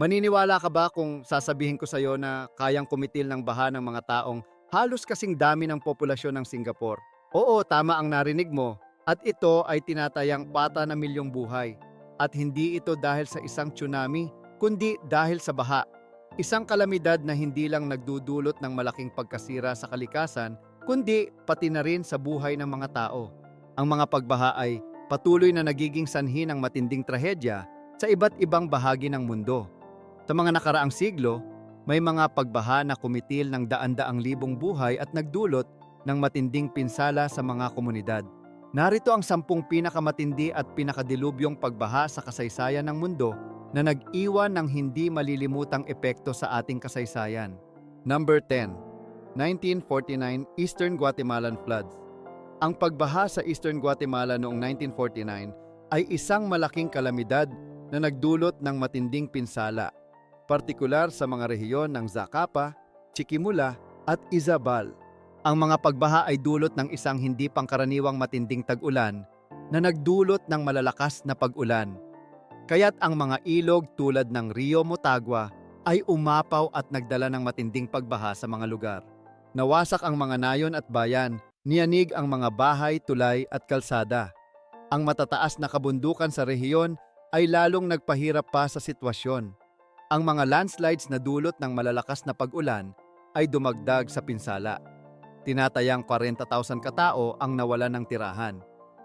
Maniniwala ka ba kung sasabihin ko sa iyo na kayang kumitil ng baha ng mga taong halos kasing dami ng populasyon ng Singapore? Oo, tama ang narinig mo. At ito ay tinatayang pata na milyong buhay. At hindi ito dahil sa isang tsunami, kundi dahil sa baha. Isang kalamidad na hindi lang nagdudulot ng malaking pagkasira sa kalikasan, kundi pati na rin sa buhay ng mga tao. Ang mga pagbaha ay patuloy na nagiging sanhi ng matinding trahedya sa iba't ibang bahagi ng mundo. Sa mga nakaraang siglo, may mga pagbaha na kumitil ng daan-daang libong buhay at nagdulot ng matinding pinsala sa mga komunidad. Narito ang sampung pinakamatindi at pinakadilubyong pagbaha sa kasaysayan ng mundo na nag-iwan ng hindi malilimutang epekto sa ating kasaysayan. Number 10. 1949 Eastern Guatemalan Floods Ang pagbaha sa Eastern Guatemala noong 1949 ay isang malaking kalamidad na nagdulot ng matinding pinsala, partikular sa mga rehiyon ng Zacapa, Chiquimula at Izabal. Ang mga pagbaha ay dulot ng isang hindi pangkaraniwang matinding tag-ulan na nagdulot ng malalakas na pag-ulan. Kaya't ang mga ilog tulad ng Rio Motagua ay umapaw at nagdala ng matinding pagbaha sa mga lugar. Nawasak ang mga nayon at bayan, niyanig ang mga bahay, tulay at kalsada. Ang matataas na kabundukan sa rehiyon ay lalong nagpahirap pa sa sitwasyon. Ang mga landslides na dulot ng malalakas na pag-ulan ay dumagdag sa pinsala. Tinatayang 40,000 katao ang nawalan ng tirahan.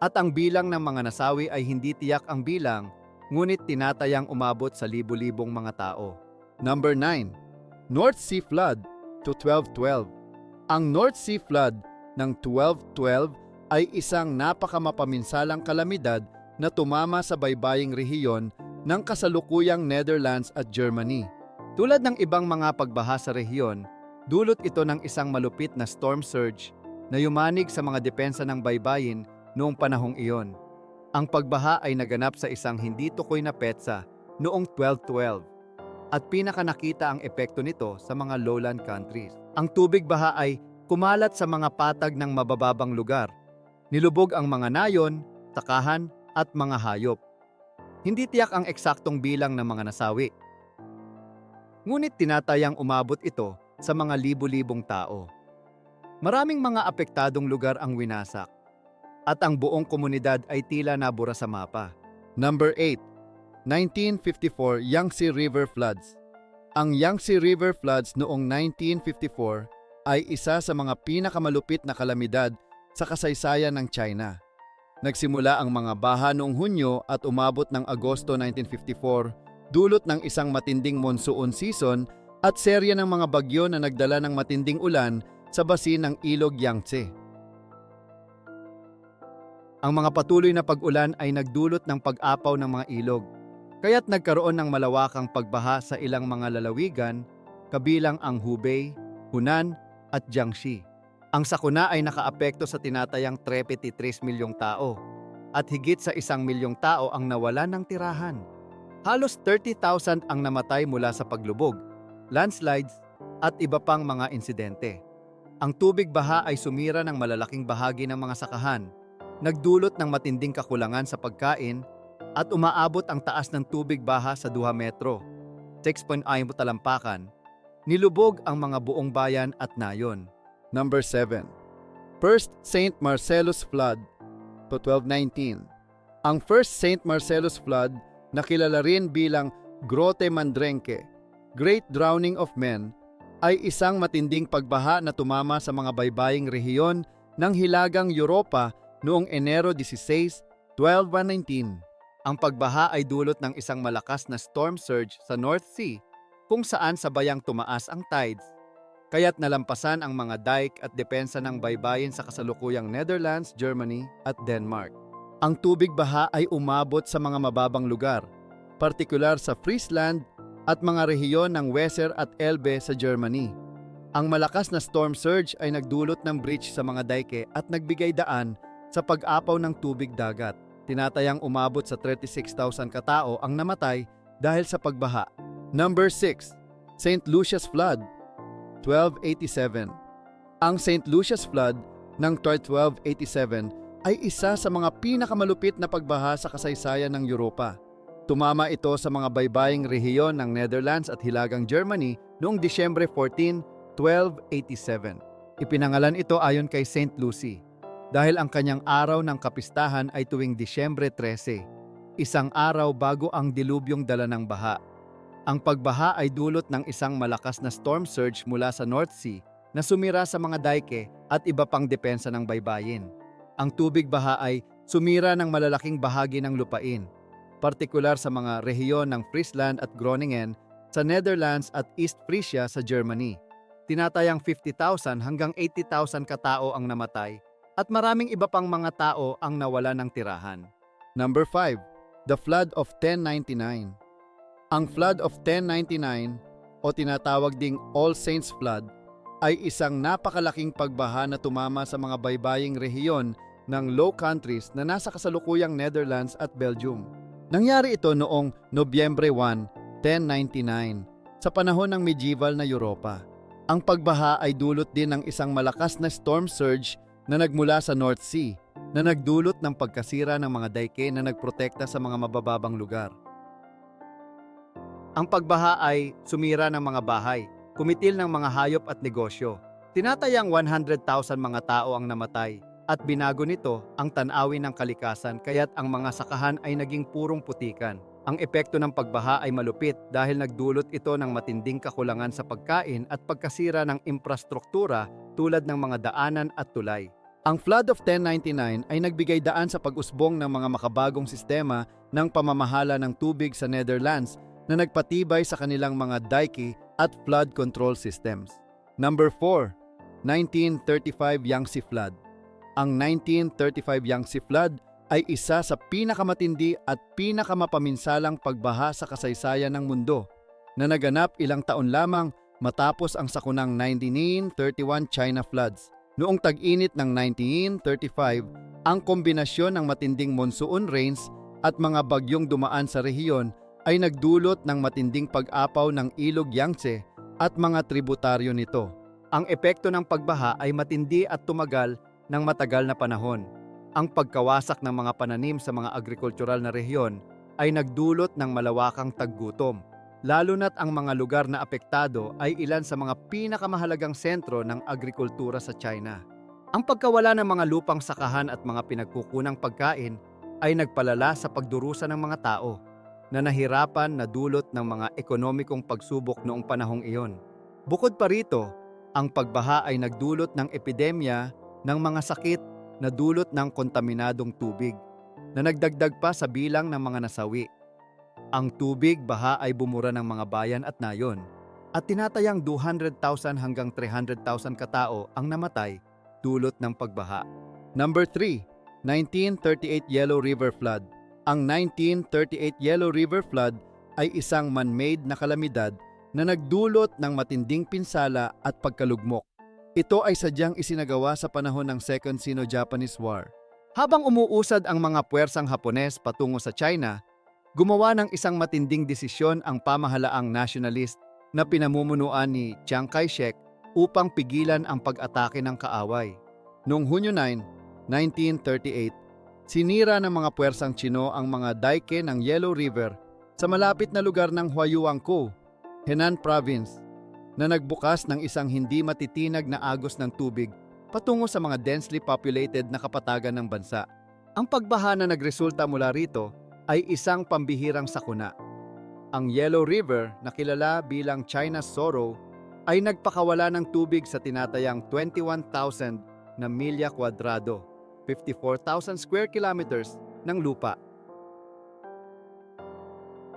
At ang bilang ng mga nasawi ay hindi tiyak ang bilang, ngunit tinatayang umabot sa libu-libong mga tao. Number 9. North Sea Flood to 1212 Ang North Sea Flood ng 1212 ay isang napakamapaminsalang kalamidad na tumama sa baybaying rehiyon ng kasalukuyang Netherlands at Germany. Tulad ng ibang mga pagbaha sa rehiyon, dulot ito ng isang malupit na storm surge na yumanig sa mga depensa ng baybayin noong panahong iyon. Ang pagbaha ay naganap sa isang hindi tukoy na petsa noong 1212 at pinakanakita ang epekto nito sa mga lowland countries. Ang tubig baha ay kumalat sa mga patag ng mabababang lugar. Nilubog ang mga nayon, takahan at mga hayop. Hindi tiyak ang eksaktong bilang ng mga nasawi. Ngunit tinatayang umabot ito sa mga libu-libong tao. Maraming mga apektadong lugar ang winasak at ang buong komunidad ay tila nabura sa mapa. Number 8. 1954 Yangtze River Floods Ang Yangtze River Floods noong 1954 ay isa sa mga pinakamalupit na kalamidad sa kasaysayan ng China. Nagsimula ang mga baha noong Hunyo at umabot ng Agosto 1954, dulot ng isang matinding monsoon season at serya ng mga bagyo na nagdala ng matinding ulan sa basin ng Ilog Yangtze. Ang mga patuloy na pag-ulan ay nagdulot ng pag-apaw ng mga ilog, kaya't nagkaroon ng malawakang pagbaha sa ilang mga lalawigan, kabilang ang Hubei, Hunan at Jiangxi. Ang sakuna ay nakaapekto sa tinatayang 33 milyong tao at higit sa isang milyong tao ang nawalan ng tirahan. Halos 30,000 ang namatay mula sa paglubog, landslides at iba pang mga insidente. Ang tubig baha ay sumira ng malalaking bahagi ng mga sakahan, nagdulot ng matinding kakulangan sa pagkain at umaabot ang taas ng tubig baha sa 2 metro, 6.8 talampakan. Nilubog ang mga buong bayan at nayon. Number 7. First St. Marcellus Flood to 1219. Ang First St. Marcellus Flood na kilala rin bilang Grote Mandrenke, Great Drowning of Men, ay isang matinding pagbaha na tumama sa mga baybaying rehiyon ng Hilagang Europa noong Enero 16, 1219. Ang pagbaha ay dulot ng isang malakas na storm surge sa North Sea kung saan sabayang tumaas ang tides kaya't nalampasan ang mga dike at depensa ng baybayin sa kasalukuyang Netherlands, Germany at Denmark. Ang tubig baha ay umabot sa mga mababang lugar, partikular sa Friesland at mga rehiyon ng Weser at Elbe sa Germany. Ang malakas na storm surge ay nagdulot ng breach sa mga dike at nagbigay daan sa pag-apaw ng tubig dagat. Tinatayang umabot sa 36,000 katao ang namatay dahil sa pagbaha. Number 6. St. Lucia's Flood 1287. Ang St. Lucia's Flood ng 1287 ay isa sa mga pinakamalupit na pagbaha sa kasaysayan ng Europa. Tumama ito sa mga baybaying rehiyon ng Netherlands at Hilagang Germany noong Disyembre 14, 1287. Ipinangalan ito ayon kay St. Lucy dahil ang kanyang araw ng kapistahan ay tuwing Disyembre 13, isang araw bago ang dilubyong dala ng baha. Ang pagbaha ay dulot ng isang malakas na storm surge mula sa North Sea na sumira sa mga dike at iba pang depensa ng baybayin. Ang tubig baha ay sumira ng malalaking bahagi ng lupain, partikular sa mga rehiyon ng Friesland at Groningen sa Netherlands at East Frisia sa Germany. Tinatayang 50,000 hanggang 80,000 katao ang namatay at maraming iba pang mga tao ang nawala ng tirahan. Number 5. The Flood of 1099 Ang Flood of 1099 o tinatawag ding All Saints Flood ay isang napakalaking pagbaha na tumama sa mga baybaying rehiyon ng Low Countries na nasa kasalukuyang Netherlands at Belgium. Nangyari ito noong Nobyembre 1, 1099 sa panahon ng medieval na Europa. Ang pagbaha ay dulot din ng isang malakas na storm surge na nagmula sa North Sea na nagdulot ng pagkasira ng mga dike na nagprotekta sa mga mabababang lugar. Ang pagbaha ay sumira ng mga bahay, kumitil ng mga hayop at negosyo. Tinatayang 100,000 mga tao ang namatay at binago nito ang tanawin ng kalikasan kaya't ang mga sakahan ay naging purong putikan. Ang epekto ng pagbaha ay malupit dahil nagdulot ito ng matinding kakulangan sa pagkain at pagkasira ng infrastruktura tulad ng mga daanan at tulay. Ang Flood of 1099 ay nagbigay daan sa pag-usbong ng mga makabagong sistema ng pamamahala ng tubig sa Netherlands na nagpatibay sa kanilang mga dike at flood control systems. Number 4. 1935 Yangtze Flood Ang 1935 Yangtze Flood ay isa sa pinakamatindi at pinakamapaminsalang pagbaha sa kasaysayan ng mundo na naganap ilang taon lamang matapos ang sakunang 1931 China floods. Noong tag-init ng 1935, ang kombinasyon ng matinding monsoon rains at mga bagyong dumaan sa rehiyon ay nagdulot ng matinding pag-apaw ng ilog Yangtze at mga tributaryo nito. Ang epekto ng pagbaha ay matindi at tumagal ng matagal na panahon. Ang pagkawasak ng mga pananim sa mga agrikultural na rehiyon ay nagdulot ng malawakang taggutom, lalo na't ang mga lugar na apektado ay ilan sa mga pinakamahalagang sentro ng agrikultura sa China. Ang pagkawala ng mga lupang sakahan at mga pinagkukunang pagkain ay nagpalala sa pagdurusa ng mga tao na nahirapan na dulot ng mga ekonomikong pagsubok noong panahong iyon. Bukod pa rito, ang pagbaha ay nagdulot ng epidemya ng mga sakit na dulot ng kontaminadong tubig na nagdagdag pa sa bilang ng mga nasawi. Ang tubig baha ay bumura ng mga bayan at nayon at tinatayang 200,000 hanggang 300,000 katao ang namatay dulot ng pagbaha. Number 3, 1938 Yellow River Flood ang 1938 Yellow River Flood ay isang man-made na kalamidad na nagdulot ng matinding pinsala at pagkalugmok. Ito ay sadyang isinagawa sa panahon ng Second Sino-Japanese War. Habang umuusad ang mga puwersang Hapones patungo sa China, gumawa ng isang matinding desisyon ang pamahalaang nationalist na pinamumunuan ni Chiang Kai-shek upang pigilan ang pag-atake ng kaaway. Noong Hunyo 9, 1938, Sinira ng mga puwersang Chino ang mga dike ng Yellow River sa malapit na lugar ng Huayuangkou, Henan Province, na nagbukas ng isang hindi matitinag na agos ng tubig patungo sa mga densely populated na kapatagan ng bansa. Ang pagbaha na nagresulta mula rito ay isang pambihirang sakuna. Ang Yellow River, na kilala bilang China's Sorrow, ay nagpakawala ng tubig sa tinatayang 21,000 na milya kwadrado 54,000 square kilometers ng lupa.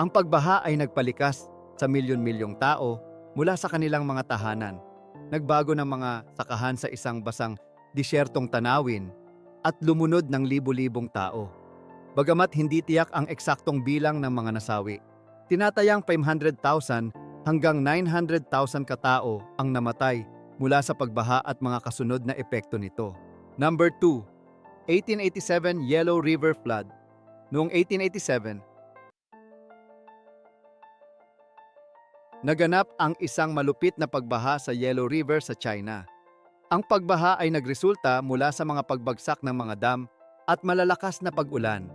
Ang pagbaha ay nagpalikas sa milyon-milyong tao mula sa kanilang mga tahanan. Nagbago ng mga sakahan sa isang basang disyertong tanawin at lumunod ng libu-libong tao. Bagamat hindi tiyak ang eksaktong bilang ng mga nasawi, tinatayang 500,000 hanggang 900,000 katao ang namatay mula sa pagbaha at mga kasunod na epekto nito. Number 2, 1887 Yellow River Flood. Noong 1887, naganap ang isang malupit na pagbaha sa Yellow River sa China. Ang pagbaha ay nagresulta mula sa mga pagbagsak ng mga dam at malalakas na pag-ulan.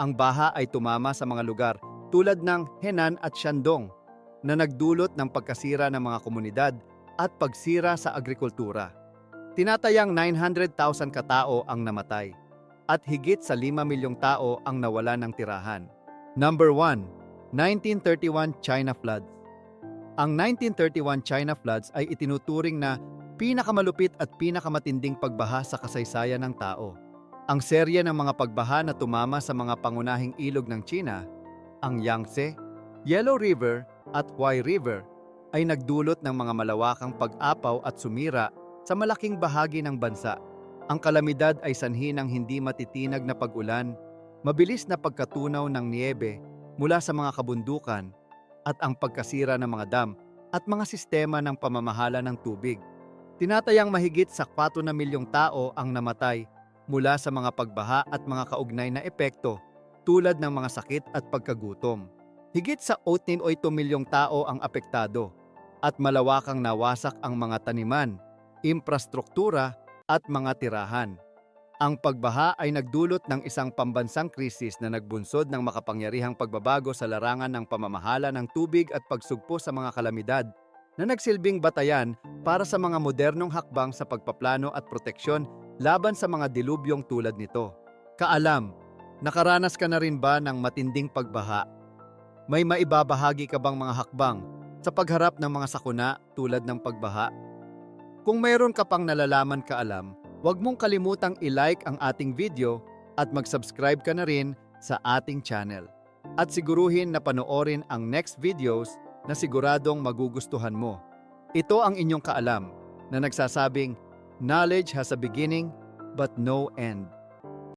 Ang baha ay tumama sa mga lugar tulad ng Henan at Shandong na nagdulot ng pagkasira ng mga komunidad at pagsira sa agrikultura. Tinatayang 900,000 katao ang namatay at higit sa 5 milyong tao ang nawala ng tirahan. Number 1. 1931 China Floods Ang 1931 China Floods ay itinuturing na pinakamalupit at pinakamatinding pagbaha sa kasaysayan ng tao. Ang serye ng mga pagbaha na tumama sa mga pangunahing ilog ng China, ang Yangtze, Yellow River at Huai River, ay nagdulot ng mga malawakang pag-apaw at sumira sa malaking bahagi ng bansa. Ang kalamidad ay sanhi ng hindi matitinag na pag-ulan, mabilis na pagkatunaw ng niebe mula sa mga kabundukan, at ang pagkasira ng mga dam at mga sistema ng pamamahala ng tubig. Tinatayang mahigit sa 4 na milyong tao ang namatay mula sa mga pagbaha at mga kaugnay na epekto tulad ng mga sakit at pagkagutom. Higit sa 8.8 milyong tao ang apektado at malawakang nawasak ang mga taniman, infrastruktura at mga tirahan. Ang pagbaha ay nagdulot ng isang pambansang krisis na nagbunsod ng makapangyarihang pagbabago sa larangan ng pamamahala ng tubig at pagsugpo sa mga kalamidad na nagsilbing batayan para sa mga modernong hakbang sa pagpaplano at proteksyon laban sa mga dilubyong tulad nito. Kaalam, nakaranas ka na rin ba ng matinding pagbaha? May maibabahagi ka bang mga hakbang sa pagharap ng mga sakuna tulad ng pagbaha? Kung mayroon ka pang nalalaman kaalam, huwag mong kalimutang i-like ang ating video at mag-subscribe ka na rin sa ating channel. At siguruhin na panoorin ang next videos na siguradong magugustuhan mo. Ito ang inyong kaalam na nagsasabing, Knowledge has a beginning but no end.